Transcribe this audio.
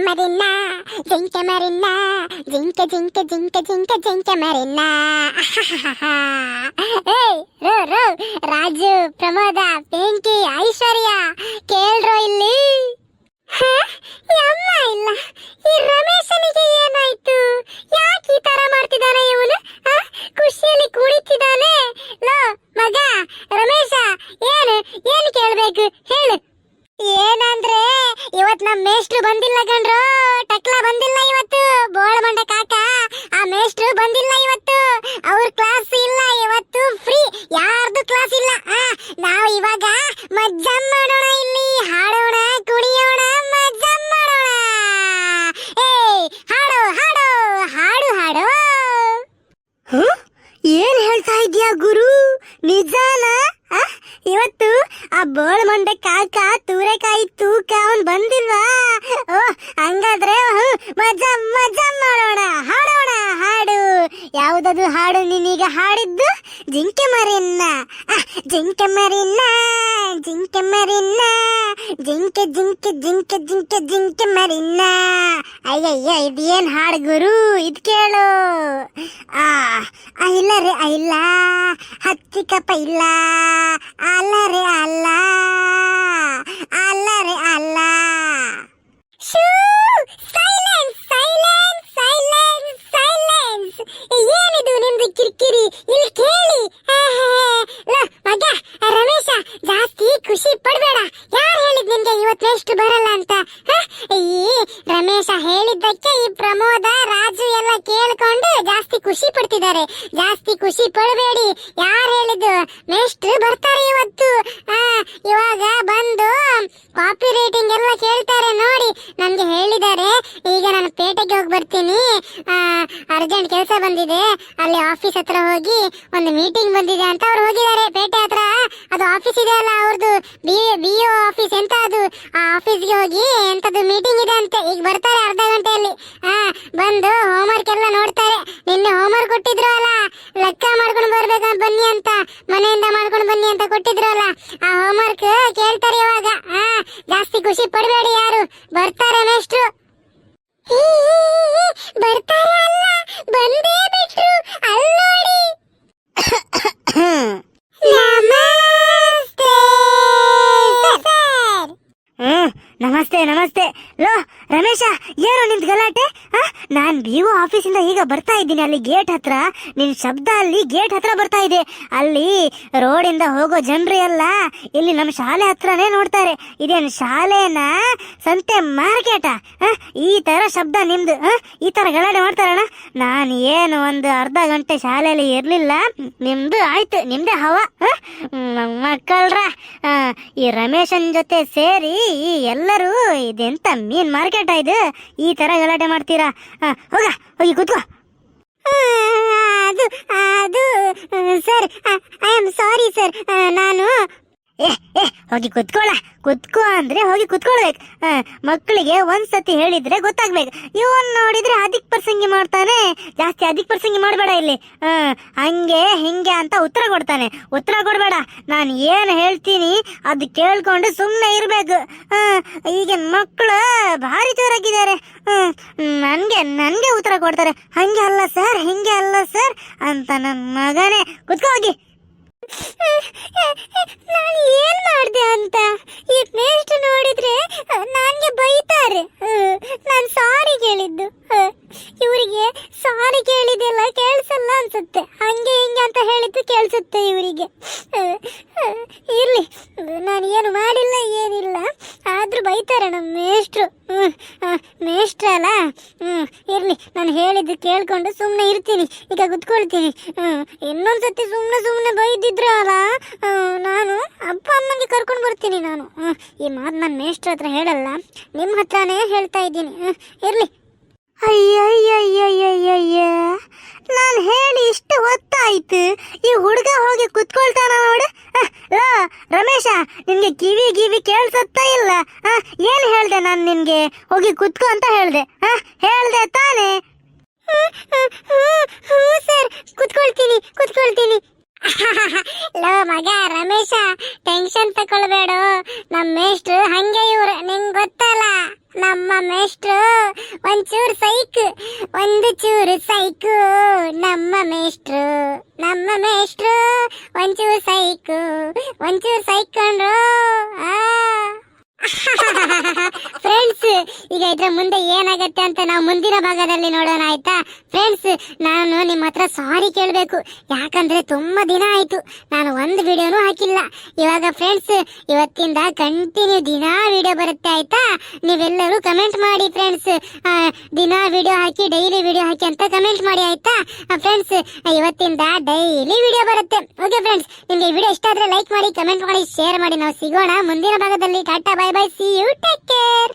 ಮರಿನ ಜಿಂಕೆ ಮರಿನ ಜಿಂಕೆ ಜಿಂಕೆ ಜಿಂಕೆ ಜಿಂಕೆ ಜಿಂಕೆ ಮರಿನ ಏಯ್, ರೋ ರೋ, ರಾಜು, ಪ್ರಮೋದ, ಪಿಂಕಿ, ಐಶ್ವರ್ಯ, ಕೇಳ್ರೋ ಇಲ್ಲಿ. ಇಲ್ಲ ಈ ರಮೇಶನಿಗೆ ಏನಾಯ್ತು ಯಾಕೆ ಈ ತರ ಮಾಡ್ತಿದ್ದಾನೆ ಇವನು ಹ? ಖುಷಿಯಲ್ಲಿ ಕುಣಿತಿದ್ದಾನೆ ಲೋ ಮಗ ರಮೇಶ ಏನು ಏನು ಕೇಳ್ಬೇಕು ಹೇಳು ಏನಂದ್ರೆ ಇವತ್ ನಮ್ ಮೇಷ್ಟ್ರು ಬಂದಿಲ್ಲ ಗಂಡ್ರು. ಟಕ್ಲ ಬಂದಿಲ್ಲ ಇವತ್ತು. ಬೋಳಮಂಡ ಕಾಕ. ಆ ಮೇಷ್ಟ್ರು ಬಂದಿಲ್ಲ ಇವತ್ತು. ಅವ್ರ ಕ್ಲಾಸ್ ಇಲ್ಲ ಇವತ್ತು ಫ್ರೀ ಯಾರ್ದು ಕ್ಲಾಸ್ ಇಲ್ಲ? ಆ, ನಾವು ಇವಾಗ ಮಜ್ಜಮ್ ಮಾಡೋಣ ಇಲ್ಲಿ. ಹಾಡೋಣ ಕುಣಿಯೋಣ ಮಜ್ಜಮ್ ಮಾಡೋಣ. ಏ ಹಾಡು ಹಾಡು ಹಾಡು ಹಾಡು. ಏನ್ ಹೇಳ್ತಾ ಇದ್ಯಾ ಗುರು? ನಿಜಾನ? ಇವತ್ತು ಆ ಬೋಳ್ ಮಂಡೆ ಕಾಕ ತೂರೆಕಾಯಿ ತೂಕ, ಅವನ್ ಬಂದಿಲ್ವಾ? ಓ, ಹಂಗಾದ್ರೆ ಮಜಾ ಮಜಾ ಮಾಡೋಣ, ಹಾಡೋಣ, ಹಾಡು. ಯಾವ್ದದು ಹಾಡು ನೀನೀಗ ಹಾಡಿದ್ದು? ಜಿಂಕೆ ಮರಿನ್ನ. ಜಿಂಕೆ ಮರಿನ್ನ ಜಿಂಕೆ ಮರಿನ್ನ. ಜಿಂಕೆ ಜಿಂಕೆ ಜಿಂಕೆ ಜಿಂಕೆ ಜಿಂಕೆ ಮರಿನ್ನ. ಅಯ್ಯಯ್ಯ, ಇದೇನ್ ಹಾಡು ಗುರು? ಇದ್ ಕೇಳು. ಆ ಇಲ್ಲ ರೀ ಇಲ್ಲ. ಹತ್ತಿಕಪ್ಪ ಇಲ್ಲ. ಅಲ್ಲ. ಅಲ್ಲರೆ ಅಲ್ಲ. ಅಲ್ಲ ರೀ ಅಲ್ಲ ಸೈಲೆನ್ಸ್ ಸೈಲೆನ್ಸ್ ಸೈಲೆನ್ಸ್ ಸೈಲೆನ್ಸ್ ಏನಿದು ನಿಮ್ದು ಕಿರಿಕಿರಿ ಇಲ್ಲಿ ಕೇಳಿ ಹೇ, ಹೇ, ಹೇ. ಲೋ, ಮಗ ರಮೇಶ ಜಾಸ್ತಿ ಖುಷಿ ಪಡ್ಬೇಡ ಯಾರು ಹೇಳಿದ್ ನಿನ್ಗೆ ಇವತ್ತು ಎಷ್ಟು ಬರಲ್ಲ ಅಂತ ಹ? ಈ ರಮೇಶ ಹೇಳಿದ್ದಕ್ಕೆ ಈ ಪ್ರಮೋದ, ರಾಜು ಎಲ್ಲ ಕೇಳ್ಕೊಂಡು ಜಾಸ್ತಿ ಖುಷಿ ಪಡ್ತಿದ್ದಾರೆ. ಜಾಸ್ತಿ ಖುಷಿ ಪಡಬೇಡಿ. ಯಾರು ಹೇಳಿದ್ದು? ಮೇಷ್ಟ್ರು ಬರ್ತಾರೆ ಇವತ್ತು. ಇವಾಗ ಬಂದು ಕಾಪಿ ರೇಟಿಂಗ್ ಎಲ್ಲ ಕೇಳ್ತಾರೆ ನೋಡಿ. ನನ್ಗೆ ಹೇಳಿದ್ದಾರೆ. ಈಗ ನಾನು ಪೇಟೆಗೆ ಹೋಗಿ ಬರ್ತೀನಿ. ಅರ್ಜೆಂಟ್ ಕೆಲಸ ಬಂದಿದೆ. ಅಲ್ಲಿ ಆಫೀಸ್ ಹತ್ರ ಹೋಗಿ ಒಂದು ಮೀಟಿಂಗ್ ಬಂದಿದೆ ಅಂತ ಅವ್ರು ಹೋಗಿದ್ದಾರೆ. ಪೇಟೆ ಹತ್ರ. ಅದು ಆಫೀಸ್ ಇದೆ ಅಲ್ಲ ಅವ್ರದ್ದು ಬಿ ಬಿ ಒ ಆಫೀಸ್ ಎಂತ ಅದು? ಆ ಆಫೀಸ್ಗೆ ಹೋಗಿ ಎಂತದ್ದು ಮೀಟಿಂಗ್ ಇದೆ ಅಂತೆ. ಈಗ ಬರ್ತಾರೆ ಅರ್ಧ ಗಂಟೆಯಲ್ಲಿ. ಹಾ, ಬಂದು ಹೋಮ್ವರ್ಕ್ ಎಲ್ಲ ನೋಡ್ತಾರೆ. ನಿನ್ನೆ ಹೋಮ್ವರ್ಕ್ ಕೊಟ್ಟಿದ್ರು ಅಲ್ಲ. ಲೆಕ್ಕ ಮಾಡ್ಕೊಂಡು ಬರ್ಬೇಕು, ಬನ್ನಿ ಅಂತ. ಮನೆಯಿಂದ ಮಾಡ್ಕೊಂಡು ಬನ್ನಿ ಅಂತ ಕೊಟ್ಟಿದ್ರು ಅಲ್ಲ. ಆ ಹೋಮ್ವರ್ಕ್ ಕೇಳ್ತಾರೆ ಇವಾಗ. ಹಾ, ಜಾಸ್ತಿ ಖುಷಿ ಪಡಬೇಡಿ ಯಾರು. ಬರ್ತಾರೆ ನೆಕ್ಸ್ಟ್ ಬರ್ತಾರೆ ಅಲ್ಲ. ಬಂದೇ ಬಿಟ್ರು ಅಲ್ಲ ನೋಡಿ ಹ್ಮ್. ನಮಸ್ತೆ ನಮಸ್ತೆ ಲೋ ರಮೇಶ ಏನು ನಿಂದ್ ಗಲಾಟೆ ಆ? ನಾನ್ ವಿವೋ ಆಫೀಸಿಂದ ಈಗ ಬರ್ತಾ ಇದ್ದೀನಿ. ಅಲ್ಲಿ ಗೇಟ್ ಹತ್ರ, ನಿನ್ ಶಬ್ದ ಅಲ್ಲಿ ಗೇಟ್ ಹತ್ರ ಬರ್ತಾ ಇದೆ. ಅಲ್ಲಿ ರೋಡಿಂದ ಹೋಗೋ ಜನರು ಎಲ್ಲ ಇಲ್ಲಿ ನಮ್ಮ ಶಾಲೆ ಹತ್ರನೇ ನೋಡ್ತಾರೆ. ಇದೇನು ಶಾಲೆನ? ಸಂತೆ ಮಾರ್ಕೆಟ್? ಈ ತರ ಶಬ್ದ ನಿಮ್ದು ಈ ತರ ಗಲಾಟೆ ಮಾಡ್ತಾರಣ ನಾನು ಏನು ಒಂದು ಅರ್ಧ ಗಂಟೆ ಶಾಲೆಯಲ್ಲಿ ಇರ್ಲಿಲ್ಲ. ನಿಮ್ದು ಆಯ್ತು, ನಿಮ್ದೇ ಹವ ಮಕ್ಕಳ್ರ ಈ ರಮೇಶನ್ ಜೊತೆ ಸೇರಿ ಎಲ್ಲರೂ ಇದೆಂತ ಮೀನ್ ಮಾರ್ಕೆಟ್ ಇದು? ಈ ತರ ಗಲಾಟೆ ಮಾಡ್ತೀರಾ? ಹೋಗ ಹೋಗಿ ಕೂತ್ಕೋ. ಅದು ಅದು sir I am sorry sir ನಾನು ಏ ಏ, ಹೋಗಿ ಕುತ್ಕೊಳ್ಳ ಕುತ್ಕೋ ಅಂದ್ರೆ ಹೋಗಿ ಕುತ್ಕೊಳ್ಬೇಕು. ಮಕ್ಕಳಿಗೆ ಒಂದ್ಸತಿ ಹೇಳಿದ್ರೆ ಗೊತ್ತಾಗ್ಬೇಕು. ಇವನ್ ನೋಡಿದ್ರೆ ಅದಿಕ್ ಪ್ರಸಂಗಿ ಮಾಡ್ತಾನೆ. ಜಾಸ್ತಿ ಅಧಿಕ ಪ್ರಸಂಗಿ ಮಾಡಬೇಡ ಇಲ್ಲಿ. ಹಂಗೆ, ಹಿಂಗೆ ಅಂತ ಉತ್ತರ ಕೊಡ್ತಾನೆ. ಉತ್ತರ ಕೊಡ್ಬೇಡ. ನಾನು ಏನು ಹೇಳ್ತೀನಿ ಅದು ಕೇಳ್ಕೊಂಡು ಸುಮ್ಮನೆ ಇರಬೇಕು. ಈಗಿನ ಮಕ್ಕಳು ಭಾರಿ ಜೋರಾಗಿದ್ದಾರೆ. ನನಗೆ ನನಗೆ, ನನ್ಗೆ ಉತ್ತರ ಕೊಡ್ತಾರೆ. ಹಂಗೆ ಅಲ್ಲ ಸರ್, ಹಿಂಗೆ ಅಲ್ಲ ಸರ್ ಅಂತ ನನ್ನ ಮಗನೇ. ಕುತ್ಕೋ ಹೋಗಿ. ನಾನು ಏನ್ ಮಾಡ್ದೆ ಅಂತ ಈ ನೆಕ್ಸ್ಟ್ ನೋಡಿದ್ರೆ ನನಗೆ ಬೈತಾರೆ ನಾನು ಸಾರಿ ಕೇಳಿದ್ದು ಇವರಿಗೆ ಸಾರಿ ಕೇಳಿದೆಲ್ಲ ಕೇಳಿಸಲ್ಲ ಅನ್ಸುತ್ತೆ ಹಂಗೆ ಹಿಂಗೆ ಅಂತ ಕೇಳಿಸುತ್ತೆ ಇವರಿಗೆ. ಇರ್ಲಿ ನಾನು ಏನು ಮಾಡಿಲ್ಲ ಏನಿಲ್ಲ. ಆದ್ರೂ ಬೈತಾರೆ ನಮ್ಮ ಮೇಷ್ಟ್ರು. ಹ್ಮ್, ಮೇಷ್ಟ್ರ ಅಲ್ಲ? ಇರ್ಲಿ ನಾನು ಹೇಳಿದ್ದು ಕೇಳ್ಕೊಂಡು ಸುಮ್ಮನೆ ಇರ್ತೀನಿ. ಈಗ ಕುತ್ಕೊಳ್ತೀನಿ. ಇನ್ನೊಂದ್ಸತಿ ಸುಮ್ಮನೆ ಸುಮ್ಮನೆ ಬೈದಿದ್ರೆ ಅಲ್ಲ? ನಾನು ಅಪ್ಪ ಅಮ್ಮನಿಗೆ ಕರ್ಕೊಂಡು ಬರ್ತೀನಿ ನಾನು. ಈ ಮಾತು ನಾನು ಮೇಷ್ಟ್ರ ಹತ್ರ ಹೇಳಲ್ಲ. ನಿಮ್ಮ ಹತ್ರನೇ ಹೇಳ್ತಾ ಇದ್ದೀನಿ. ಇರ್ಲಿ. ಅಯ್ಯಯ್ಯಯ್ಯಯ್ಯಯ್ಯ ನಾನು ಹೇಳಿ ಇಷ್ಟು ಹೊತ್ತಾಯ್ತು ಈ ಹುಡುಗ ಹೋಗಿ ಕುತ್ಕೊಳ್ತಾನ ನೋಡು. ಲೋ, ರಮೇಶ, ನಿನ್ಗೆ ಕಿವಿ ಗಿವಿ ಕೇಳ್ಸತ್ತ ಇಲ್ಲ? ಏನು ಹೇಳ್ದೆ ನಾನು ನಿನ್ಗೆ? ಹೋಗಿ ಕುತ್ಕೋ ಅಂತ ಹೇಳ್ದೆ. ಹೇಳ್ದೆ ತಾನೇ? ಸರ್, ಕುತ್ಕೊಳ್ತೀನಿ ಕುತ್ಕೊಳ್ತೀನಿ. ಲೋ, ಮಗ, ರಮೇಶ ಟೆನ್ಷನ್ ತಕೊಳ್ಬೇಡು. ನಮ್ಮ ಮೇಷ್ಟ್ರು ಹಂಗೆ ಇವ್ರು, ನಿಂಗೆ ಗೊತ್ತಲ್ಲ. ನಮ್ಮ ಮೇಷ್ಟ್ರು, ಒಂಚೂರು ಸೈಕ್, ಒಂದು ಚೂರು ಸೈಕು. ನಮ್ಮ ಮೇಷ್ಟ್ರು ನಮ್ಮ ಮೇಷ್ಟ್ರು, ಒಂಚೂರು ಸೈಕು, ಒಂಚೂರು ಸೈಕೊಂಡ್ರು. ಫ್ರೆಂಡ್ಸ್ ಇದ್ರ ಮುಂದೆ ಏನಾಗತ್ತೆ ಅಂತ ನಾವು ಮುಂದಿನ ಭಾಗದಲ್ಲಿ ನೋಡೋಣ, ಆಯ್ತಾ? ಫ್ರೆಂಡ್ಸ್ ನಾನು ನಿಮ್ಮ ಹತ್ರ ಸಾರಿ ಕೇಳಬೇಕು. ಯಾಕಂದ್ರೆ ತುಂಬಾ ದಿನ ಆಯ್ತು. ನಾನು ಒಂದು ವಿಡಿಯೋನು ಹಾಕಿಲ್ಲ. ಇವಾಗ ಫ್ರೆಂಡ್ಸ್ ಇವತ್ತಿಂದ ಕಂಟಿನ್ಯೂ ದಿನಾ ವಿಡಿಯೋ ಬರುತ್ತೆ, ಆಯ್ತಾ? ನೀವೆಲ್ಲರೂ ಕಮೆಂಟ್ ಮಾಡಿ ಫ್ರೆಂಡ್ಸ್ ದಿನಾ ವಿಡಿಯೋ ಹಾಕಿ ಡೈಲಿ ವಿಡಿಯೋ ಹಾಕಿ ಅಂತ ಕಮೆಂಟ್ ಮಾಡಿ, ಆಯ್ತಾ? ಫ್ರೆಂಡ್ಸ್ ಇವತ್ತಿಂದ ಡೈಲಿ ವಿಡಿಯೋ ಬರುತ್ತೆ. ಓಕೆ ಫ್ರೆಂಡ್ಸ್ ನಿಮ್ಗೆ ವಿಡಿಯೋ ಇಷ್ಟ ಆದ್ರೆ ಲೈಕ್ ಮಾಡಿ ಕಮೆಂಟ್ ಮಾಡಿ ಶೇರ್ ಮಾಡಿ. ನಾವು ಸಿಗೋಣ ಮುಂದಿನ ಭಾಗದಲ್ಲಿ. Tata bye bye see you take care